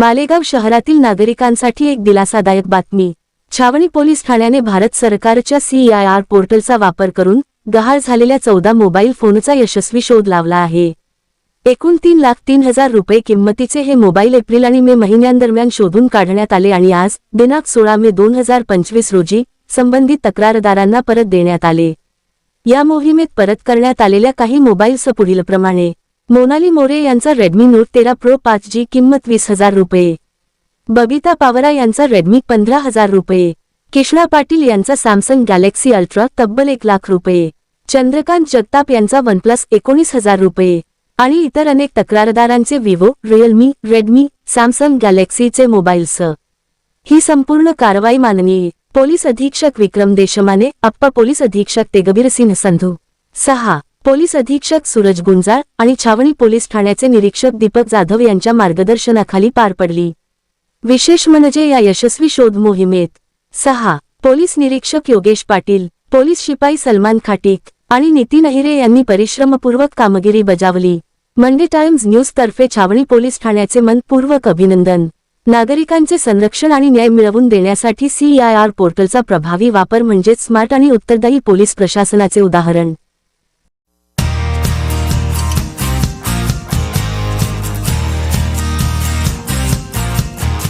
मालेगाव शहरातील नागरिकांसाठी एक दिलासादायक बातमी. छावणी पोलीस ठाण्याने भारत सरकारच्या सीआयआर पोर्टलचा वापर करून गहाळ झालेल्या चौदा मोबाईल फोनचा यशस्वी शोध लावला आहे. एकूण तीन लाख तीन हजार रुपये किंमतीचे हे मोबाईल एप्रिल आणि मे महिन्यांदरम्यान शोधून काढण्यात आले आणि आज दिनांक सोळा मे दोन हजार पंचवीस रोजी संबंधित तक्रारदारांना परत देण्यात आले. या मोहिमेत परत करण्यात आलेल्या काही मोबाईल्स पुढीलप्रमाणे मोनाली मोरे यांचा रेडमी नोट तेरा प्रो पाच जी किंमत वीस हजार रुपये. बबिता पावरा यांचा रेडमी पंधरा हजार रुपये. किष्णा पाटील यांचा सॅमसंग गॅलेक्सी अल्ट्रा तब्बल एक लाख रुपये. चंद्रकांत जगताप यांचा वनप्लस एकोणीस हजार रुपये. आणि इतर अनेक तक्रारदारांचे विवो रिअलमी रेडमी सॅमसंग गॅलेक्सीचे मोबाईल्स. ही संपूर्ण कारवाई माननीय पोलीस अधीक्षक विक्रम देशमाने अप्पा पोलीस अधीक्षक तेगबीर सिंह संधू. सहा. पोलीस अधीक्षक सूरज गुंजाळ आणि छावणी पोलीस ठाण्याचे निरीक्षक दीपक जाधव यांच्या मार्गदर्शनाखाली पार पडली. विशेष म्हणजे या यशस्वी शोध मोहिमेत सहा पोलीस निरीक्षक योगेश पाटील पोलीस शिपाई सलमान खाटीक आणि नितीन अहिरे यांनी परिश्रमपूर्वक कामगिरी बजावली. मंडे टाइम्स न्यूजतर्फे छावणी पोलीस ठाण्याचे मनपूर्वक अभिनंदन. नागरिकांचे संरक्षण आणि न्याय मिळवून देण्यासाठी सीआयआर पोर्टलचा प्रभावी वापर म्हणजेच स्मार्ट आणि उत्तरदायी पोलीस प्रशासनाचे उदाहरण.